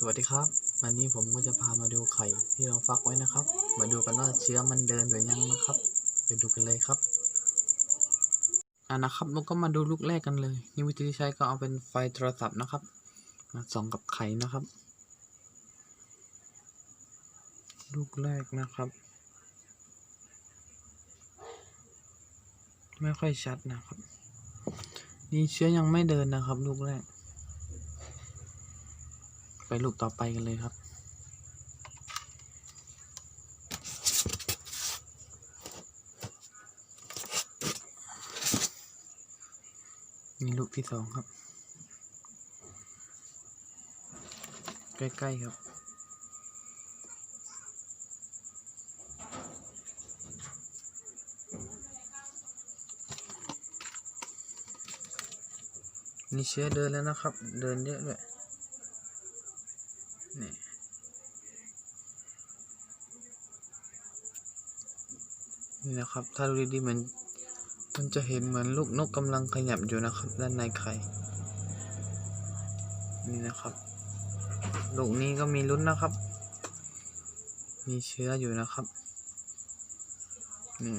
สวัสดีครับ วันนี้ผมก็จะพามาดูไข่ที่เราฟักไว้นะครับ มาดูกันว่าเชื้อมันเดินหรือยังนะครับ ไปดูกันเลยครับอ่านะครับเราก็มาดูลูกแรกกันเลย นี่วิธีที่ใช้ก็เอาเป็นไฟโทรศัพท์นะครับ มาส่องกับไข่นะครับ ลูกแรกนะครับ ไม่ค่อยชัดนะครับ นี่เชื้อยังไม่เดินนะครับ ลูกแรก ไปลูกต่อไปกันเลยครับ นี่ลูกที่สองครับ ใกล้ ๆ ครับนี่เชื้อเดินแล้วนะครับ เดินเยอะด้วย นี่นี่นะครับ ถ้าดูดีๆมือนมันจะเห็นเหมือนลูกนกกำลังขยับอยู่นะครับ ด้านในไข่นี่นะครับ ลูกนี้ก็มีลุ้นนะครับ มีเชื้ออยู่นะครับนี่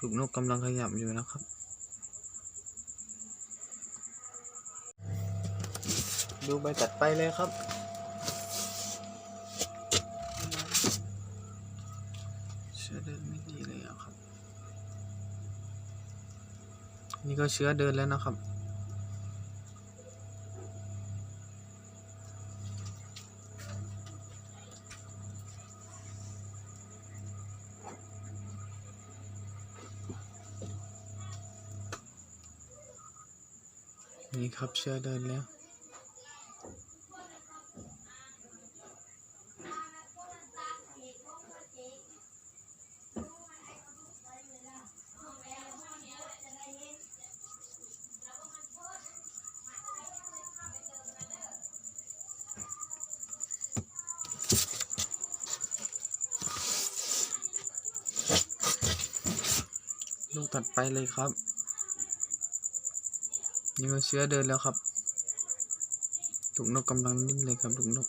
ลูกนกกำลังขยับอยู่นะครับ ดูใบตัดไปเลยครับ เชื้อเดินไม่ดีเลยครับ นี่ก็เชื้อเดินแล้วนะครับ นี่ครับเชื้อเดินแล้ว ลูกถัดไปเลยครับนี่ก็เชื้อเดินแล้วครับลูกนกกำลังนิ่มเลยครับลูกนก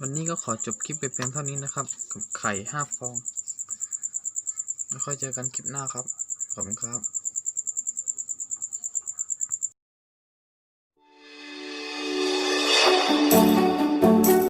วันนี้ก็ขอจบคลิปไปเพียงเท่านี้นะครับ กับไข่ห้าฟอง แล้วค่อยเจอกันคลิปหน้าครับ ขอบคุณครับ